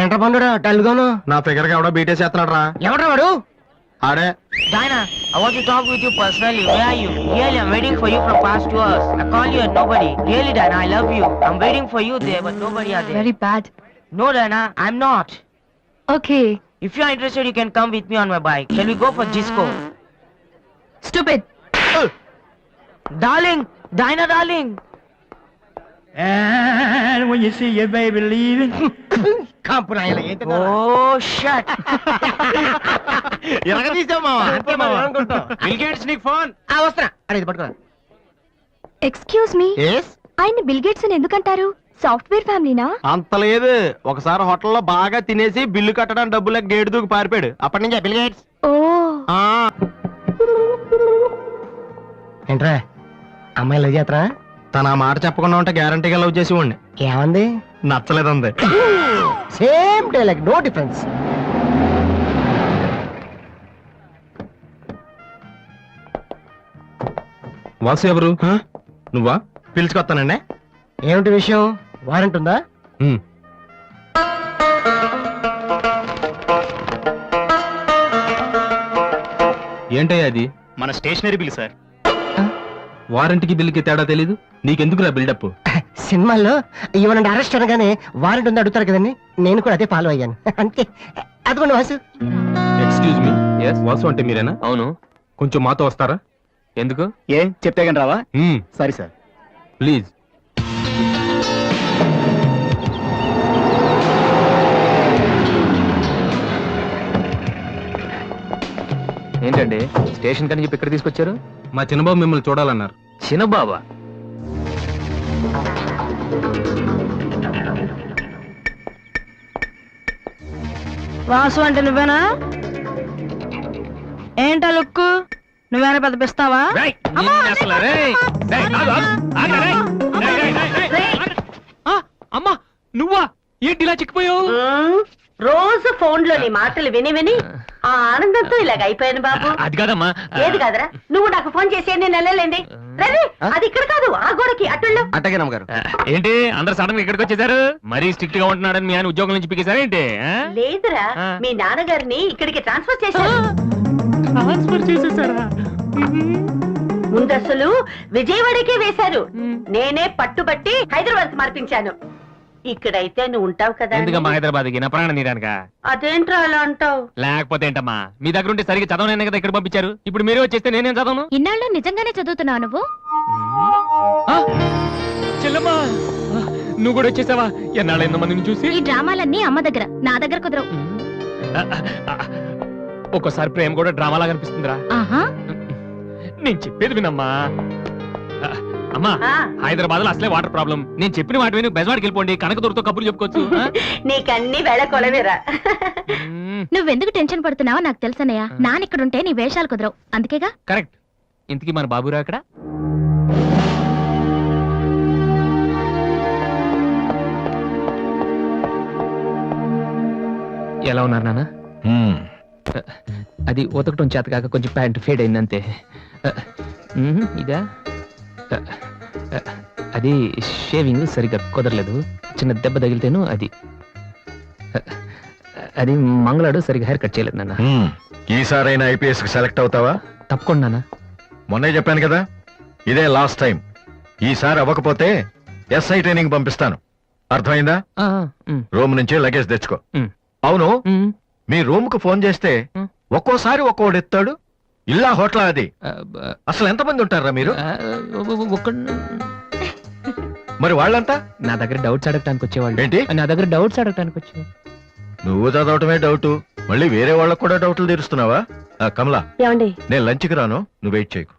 ఏంట్రా పండురా డల్గాను నా ఫిగర్ ఎవడో బీటేసి చేస్తున్నాడు రా ఎవడ్రా వాడు ఆడే Diana, I want to talk with you personally. Where are you? Really, I'm waiting for you from past two hours. I call you and nobody. Really, Diana, I love you. I'm waiting for you there, but nobody are there. Very bad. No, Diana, I'm not. Okay. If you are interested, you can come with me on my bike. Shall we go for disco? Stupid. Darling, Diana, darling. And when you see your baby leaving, కాంపు నాయన ఏంటి Oh, shut. ఇలాగ తీసావు మావా? అంతే మావా? Bill gates నీకు phone ఆ వస్తున్నా. అరే ఇది పట్టుకురా. ఎక్స్క్యూజ్ మీ ఎస్ ఆయన బిల్ గేట్స్ అని ఎందుకంటారు? సాఫ్ట్వేర్ ఫ్యామిలీనా అంత లేదు. ఒకసారి హోటల్లో బాగా తినేసి బిల్లు కట్టడానికి డబ్బులు గేటు దూకి పారిపోయాడు. అప్పటి నుంచి బిల్ గేట్స్ ఓ. ఆ, ఏంట్రా? అమ్మాయి లవ్ చేతరా తన ఆ మాట చెప్పకుండా ఉంటే గ్యారంటీగా లవ్ చేసి ఉండి ఏమంది? నచ్చలేదంది. Same dialogue no difference Vasu ఎవరు? నువ్వా? పిలుచుకొస్తానండి ఏమిటి విషయం? వారెంట్ ఉందా? ఏంటయ్యా అది మన స్టేషనరీ బిల్ సార్. వారంటీకి బిల్లుకి తేడా తెలీదు? నీకెందుకురా బిల్డప్? సినిమాల్లో ఇవ్వనండి అరెస్ట్ అనగానే వారెంట్ ఉందా అడుగుతారు కదండి. నేను కూడా అదే ఫాలో అయ్యాను. అంతే. అదిగోండి వాసు. ఎక్స్క్యూజ్ మీ వాసు అంటే మీరేనా? అవును. కొంచెం మాతో వస్తారా? ఎందుకు? ఏ? చెప్తే కానీ రావా? సరే సార్ ప్లీజ్ ఏంటండి? స్టేషన్ కని చెప్పి ఇక్కడ తీసుకొచ్చారు? మా చిన్నబాబు మిమ్మల్ని చూడాలన్నారు. చిన్నబాబా? వాసు అంటే నువ్వేనా? ఏంటా లుక్కు? నువ్వేనా పెద్ద పిస్తావా? అమ్మా నువ్వా? ఏంటి ఇలా చిక్కిపోయావు? రోజు ఫోన్లో నీ మాటలు విని విని ఆ. ఆనందంతో ఇలాగ అయిపోయాను బాబు. అది కాదమ్మా. ఏది కాదరా? నువ్వు నాకు ఫోన్ చేసి నేను వెళ్ళలేండి రవి అది ఇక్కడ కాదు ఆ గోడకి అటుల్లో అట్టగే నమ్మగారు ఏంటి? అందరు సడన్గా ఇక్కడికి వచ్చేసారు? మరీ స్ట్రిక్ట్గా ఉంటున్నాడని మీ ఆయన ఉద్యోగం నుంచి పిగేశారా ఏంటి? లేదురా. మీ నాన్నగారిని ఇక్కడికి ట్రాన్స్ఫర్ చేశారు. ట్రాన్స్ఫర్ చేసేసారా? ముందు అసలు విజయవాడకే వేశారు. నేనే పట్టుబట్టి హైదరాబాద్ మార్పించాను. ఇక్కడైతే నువ్వు ఉంటావు కదా. ఎందుకమ్మా హైదరాబాద్కి నా ప్రాణం తీరానిక అదేంట్రా అలా అంటావు? లేకపోతే ఏంటమ్మా? మీ దగ్గర ఉంటే సరిగ్గా చదవనే కదా ఇక్కడ పంపించారు. ఇప్పుడు మీరే వచ్చేస్తే నేనేం చదవను? ఇన్నాళ్ళు నిజంగానే చదువుతున్నావు నువ్వు? చెల్లమ్మా! నువ్వు కూడా వచ్చేసావా? ఎన్నాళ్ళైందో మందిని చూసి? ఈ డ్రామాలన్నీ అమ్మ దగ్గర నా దగ్గర కుదరవు. ఒక్కోసారి ప్రేమ కూడా డ్రామాలా కనిపిస్తుందిరా ఆహా. నేను చెప్పేది వినమ్మా. అమ్మా హైదరాబాద్లో అసలే వాటర్ ప్రాబ్లం. నేను చెప్పిన మాట విని బెజవాడికి వెళ్ళిపోండి కనకదుర్తో కబుర్లు చెప్పుకోవచ్చు? నీకన్నీ వేళ కొలవేరా. నువ్వెందుకు టెన్షన్ పడుతున్నావో నాకు తెలుసనయ్య నాన్న ఇక్కడుంటే నీ వేషాలు కుదరవు. అందుకేగా? కరెక్ట్. ఇంతకీ మన బాబురా అక్కడ ఎలా ఉన్నారు నాన్న? అది ఉతకటం చేత కాక కొంచెం ప్యాంట్ ఫేడ్ అయింది అంతే మ్మ్, ఇదా? అది షేవింగ్ సరిగ్గా కుదరలేదు. చిన్న దెబ్బ తగిలితేను అది. అది మంగళాడు సరిగ్గా హెయిర్ కట్ చేయలేదు నాన్న. ఈసారైనా ఐపీఎస్కి సెలెక్ట్ అవుతావా? తప్పకుండా నాన్న. మొన్నే చెప్పాను కదా ఇదే లాస్ట్ టైం. ఈసారి అవ్వకపోతే ఎస్ఐ ట్రైనింగ్ పంపిస్తాను. అర్థమైందా? ఆ, రూమ్ నుంచి లగేజ్ తెచ్చుకో. అవును మ్, మీ రూమ్కు ఫోన్ చేస్తే. ఒక్కోసారి ఒక్కోడు ఎత్తాడు. ఇల్లా హోటల్ అది? అసలు ఎంతమంది ఉంటారా మీరు? మరి వాళ్ళంతా? నా దగ్గర డౌట్స్ అడగటానికి వచ్చేవాళ్ళు. ఏంటి? నా దగ్గర డౌట్స్ అడగటానికి వచ్చేవాళ్ళు. నువ్వు చదవటమే డౌట్. మళ్ళీ వేరే వాళ్ళకు కూడా డౌట్లు తీరుస్తున్నావా? ఆ, కమలా. ఏమండి? నేను లంచ్కి రాను. నువ్వు వెయిట్ చేయకు.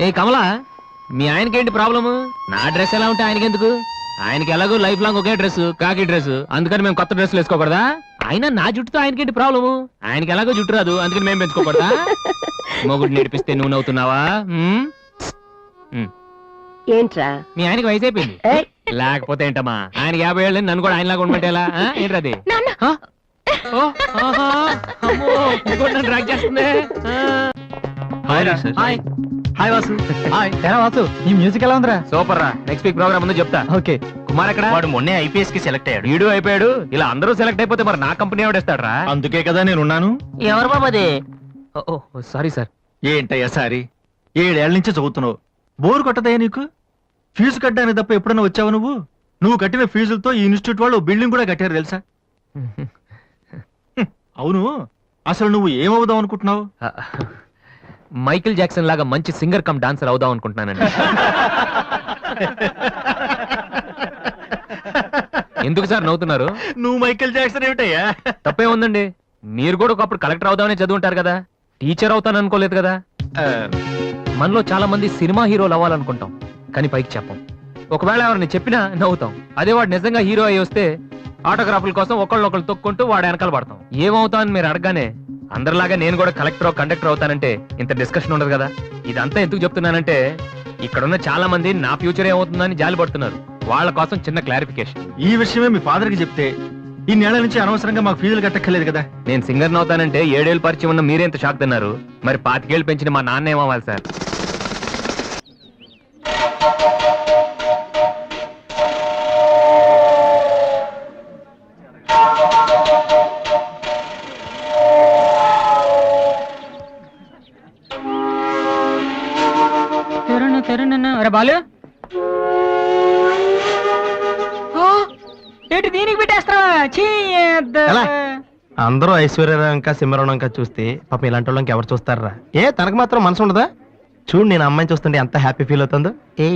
ఏ కమలా మీ ఆయనకి ఏంటి ప్రాబ్లమ్? నా డ్రెస్ ఎలా ఉంటే ఆయనకి ఎందుకు ఆయనకి ఎలాగో లైఫ్ లాంగ్ ఒకే డ్రెస్ కాకి డ్రెస్ అందుకని మేము కొత్త డ్రెస్సులు వేసుకోకూడదా? ఆయన నా జుట్టుతో ఆయనకి ఏంటి ప్రాబ్లము ఆయనకి ఎలాగో జుట్టు రాదు అందుకని మేము పెంచుకోకూడదా? మొగుడు నేర్పిస్తే నువ్వు నవ్వుతున్నావా? మ్? ఏంట్రా? మీ ఆయనకి వయసు అయిపోయింది. లేకపోతే ఏంటమ్మా? ఆయన యాభై ఏళ్ళు నన్ను కూడా ఆయనలాగా ఉండమంటే ఎలా? ఆ? ఏంటది నాన్న! ఆ? ఓ, ఆహా, అమ్మో, ఇంకోటి నన్ను డ్రాగ్ చేస్తుంది. హాయ్ రా సార్. హాయ్ వాసు హాయ్ ఎలా వాసు ఈ మ్యూజిక్ ఎలా ఉందిరా? సూపర్ రా. నెక్స్ట్ వీక్ ప్రోగ్రామ్ ఉందో చెప్తా. ఓకే కుమార్ ఎక్కడ? వాడు మొన్నే ఐపీఎస్కి సెలెక్ట్ అయ్యాడు. వీడు అయిపోయాడు. ఇలా అందరూ సెలెక్ట్ అయిపోతే మరి నా కంపెనీ ఎవడేస్తాడు రా అందుకే కదా నేనున్నాను. ఎవరు బాబు అది? సారీ సార్ ఏంటయ్యా సారి ఏడేళ్ళ నుంచి చదువుతున్నావు. బోరు కొట్టదయ్యా నీకు? ఫీజు కట్టడానికి తప్ప ఎప్పుడైనా వచ్చావు నువ్వు? నువ్వు కట్టిన ఫీజులతో ఈ ఇన్స్టిట్యూట్ వాళ్ళు బిల్డింగ్ కూడా కట్టారు తెలుసా. అవును. అసలు నువ్వు ఏమవుదాం అనుకుంటున్నావు? మైకిల్ జాక్సన్ లాగా మంచి సింగర్ కమ్ డాన్సర్ అవుదాం అనుకుంటున్నానండి. ఎందుకు సార్ నవ్వుతున్నారు? నువ్వు మైకేల్ జాక్సన్ ఏమిటయ్యా? తప్పే ఉందండి. మీరు కూడా ఒకప్పుడు కలెక్టర్ అవుదామని చదువుంటారు కదా. టీచర్ అవుతాను అనుకోలేదు కదా. మనలో చాలా మంది సినిమా హీరోలు అవ్వాలనుకుంటాం. కానీ పైకి చెప్పం. ఒకవేళ ఎవరిని చెప్పినా నవ్వుతాం. అదే వాడు నిజంగా హీరో అయి వస్తే ఆటోగ్రాఫ్ల కోసం ఒకళ్ళొకళ్ళు తొక్కుంటూ వాడు వెనకాల పడతాం. ఏమవుతా అని మీరు అడగానే అందరిలాగా నేను కూడా కలెక్టర్ కండక్టర్ అవుతానంటే ఇంత డిస్కషన్ ఉండదు కదా? ఇదంతా ఎందుకు చెప్తున్నానంటే ఇక్కడున్న చాలా మంది నా ఫ్యూచర్ ఏమవుతుందని జాలి పడుతున్నారు వాళ్ళ కోసం చిన్న క్లారిఫికేషన్ ఈ విషయమే మీ ఫాదర్కి చెప్తే ఈ నెల నుంచి అనవసరంగా మాకు ఫీజులు కట్టక్కర్లేదు కదా? నేను సింగర్ అవుతానంటే ఏడేళ్ళు పరిచయం ఉన్న మీరెంత షాక్ తిన్నారు? మరి పాతికేళ్ళు పెంచిన మా నాన్న ఏమవ్వాలి సార్? అరే బాలు? ఏంటి దీనికి పెట్టేస్తావా? అందరూ సింహరావు ఇంకా చూస్తే పాపం ఇలాంటి వాళ్ళకి ఎవరు చూస్తారా ఏ తనకు మాత్రం మనసు ఉండదా? చూడు నేను అమ్మాయిని చూస్తుంటే ఎంత హ్యాపీ ఫీల్ అవుతుందో. ఏ.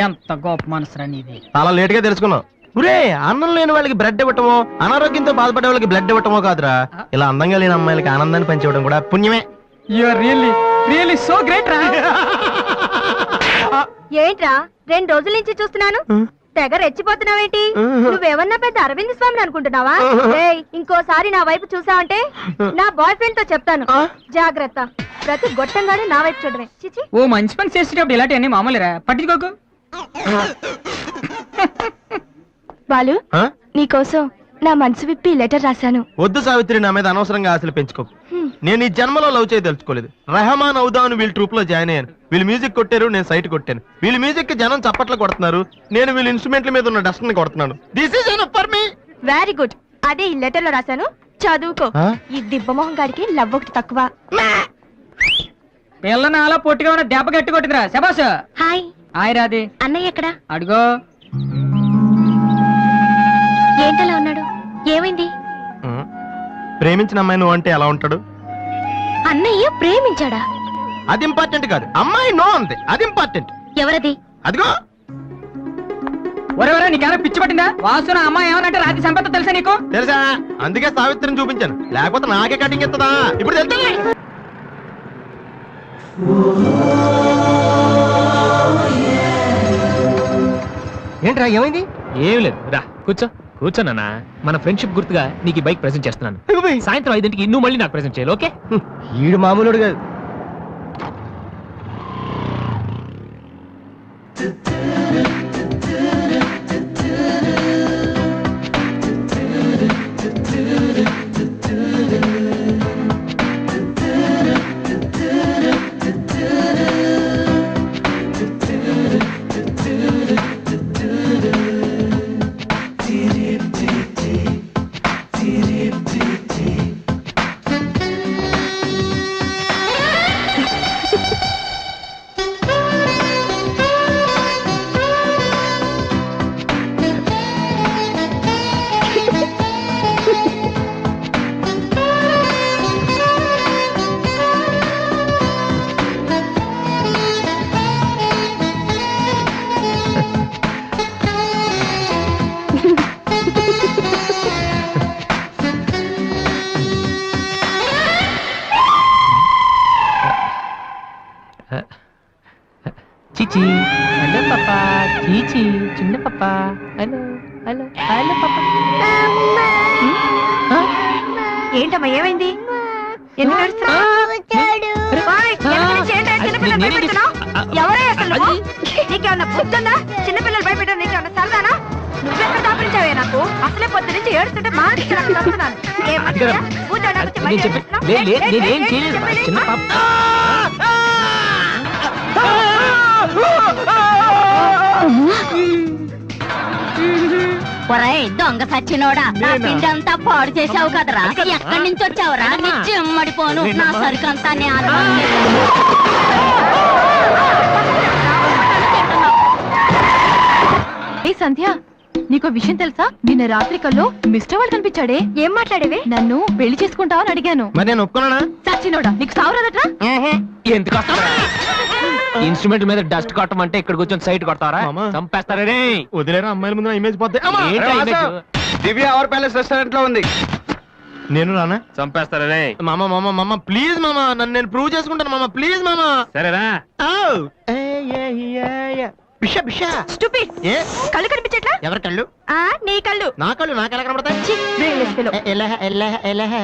ఎంత గొప్ప మనసురా నీది. చాలా లేట్గా తెలుసుకున్నావు ఒరే అన్నం లేని వాళ్ళకి బ్లడ్ ఇవ్వటమో అనారోగ్యంతో బాధపడే వాళ్ళకి బ్లడ్ ఇవ్వటమో కాదురా. ఇలా అందంగా లేని అమ్మాయిలకి ఆనందాన్ని పంచివ్వడం కూడా పుణ్యమే. You are really really so great రా ఏంట్రా? రెండు రోజుల నుంచి చూస్తున్నాను. తెగ రెచ్చిపోతున్నావేంటి? నువ్వేమన్నా పెద్ద అరవింద్ స్వామిని అనుకుంటున్నావా? ఏయ్, ఇంకోసారి నా వైపు చూసావంటే నా బాయ్ ఫ్రెండ్తో చెప్తాను. జాగ్రత్త. ప్రతి గొట్టంగానే నా వైపు చూడమే చిచి. ఓ మంచి పని చేసేటప్పుడు ఇలాంటివన్నీ మామూలురా. పట్టించుకోకు. బాలు? నీకోసం నా మనసు విప్పి లెటర్ రాశాను. వద్దు సావిత్రి నా మీద అనవసరంగా ఆశలు పెంచుకోకు నేను ఈ జన్మలో లవ్ చేయ తెలుసుకోలేదు రెహమాన్ అవుదామని వీళ్ళ ట్రూప్లో జాయిన్ అయ్యాను వీళ్ళు మ్యూజిక్ కొట్టారు నేను సైట్ కొట్టాను. వీళ్ళ మ్యూజిక్కి జనం చప్పట్లు కొడుతున్నారు. నేను వీళ్ళ ఇన్స్ట్రుమెంట్ల మీద ఉన్న డస్ట్ని కొడుతున్నాను this is for me very good అదే ఈ లెటర్లో రాశాను. చదువుకో. ఈ దిబ్బమోహం గారికి లవ్ ఒకటి తక్కువ. పిల్లని అలా పొట్టిగా ఉన్న దెబ్బ గట్టి కొట్టిందిరా. శబాస్ హాయ్. హాయ్ రాది అన్నయ్య ఎక్కడా? అడుగో. ప్రేమించిన అమ్మాయి నువ్వు అంటే ఎలా ఉంటాడు? అన్నయ్య ప్రేమించాడా? అది ఇంపార్టెంట్ కాదు. అమ్మాయి నో అంతే అది ఇంపార్టెంట్ ఎవరది? అదిగో. ఒరే ఒరే నీకేమైనా పిచ్చి పట్టిందా? వాసు నా అమ్మాయి ఏమనంటే రాత్రి సంపద తెలుసా నీకు? తెలుసా? అందుకే సావిత్రిని చూపించాను. లేకపోతే నాకే కటింగ్ ఇస్తుందా? ఇప్పుడు తెలుసా ఏంట్రా ఏమైంది? ఏం లేదు. రా కూర్చో. కూర్చోనన్నా మన ఫ్రెండ్షిప్ గుర్తుగా నీకు ఈ బైక్ ప్రెజెంట్ చేస్తున్నాను. సాయంత్రం ఐదింటికి నువ్వు మళ్ళీ నాకు ప్రెజెంట్ చేయాలి ఓకే? ఈడు మామూలుడు కాదు. చీచి చిన్న పాపా. హలో హలో హలో పాపా. ఏంటమ్మా ఏమైంది? ఎందుకు ఏడుస్తున్నావ్? ఓయ్, వెనక నుంచి ఏంటా చిన్నపిల్లలు భయపెడుతున్నావ్? ఎవరే అసలు? నువ్వు? నీకేమన్నా బుద్ధుందా? చిన్నపిల్లలు భయపెట్టడం నీకేమన్నా సరదానా? నువ్వెక్కడ నాకు? అసలే పొద్దు నుంచి ఏడుస్తుంటే మానేసి నాకు వస్తున్నాను ఏం మంచిదా? కూర్చోడానికి వచ్చి మళ్ళీ నేను చెప్పి ఏడుస్తున్నావు? లే- లే- ఏంటి, నేనేం ఏంటి, చేయలేదు. ఏంటి, చిన్న ఏంటి? పాప ఒరేయ్ దొంగ సచ్చినోడా నా పిండి అంతా పాడు చేసావు కదరా? ఎక్కడి నుంచి వచ్చావురా? నీ చెమ్మడిపోను నా సరుకంతా నే ఏ సంధ్య నీకు విషయం తెలుసా? నిన్న రాత్రి కల్లో మిస్టర్ వాళ్ళు కనిపించాడే. ఏం మాట్లాడేవి? నన్ను పెళ్ళి చేసుకుంటావని అడిగాను. మరి నేను ఒప్పుకున్నానా? సచ్చినోడా నీకు సావరాదట్రా ఎందుకు ఇన్స్ట్రుమెంట్ మీద డస్ట్ కొట్టమంటే ఇక్కడ కూర్చొని సైట్ కొడతారా? మామా. చంపేస్తారా రే? వదిలేరా అమ్మాయిల ముందు ఇమేజ్ పోతే. ఏంటా image? దివ్య అవర్ ప్యాలెస్ రెస్టారెంట్లో ఉంది. నేను రానా? చంపేస్తారా రే? మామ మామ మామ ప్లీజ్ మామ నన్ను నేను ప్రూవ్ చేసుకుంటాను మామ ప్లీజ్ మామ. సరేరా. బిష బిష. Stupid. ఏ? కళ్ళు కనిపించట్లా? ఎవరి కళ్ళు? ఆ నీ కళ్ళు. నా కళ్ళు నాకు ఎలా కనబడతాయి. ఎలహ ఎలహ ఎలహ.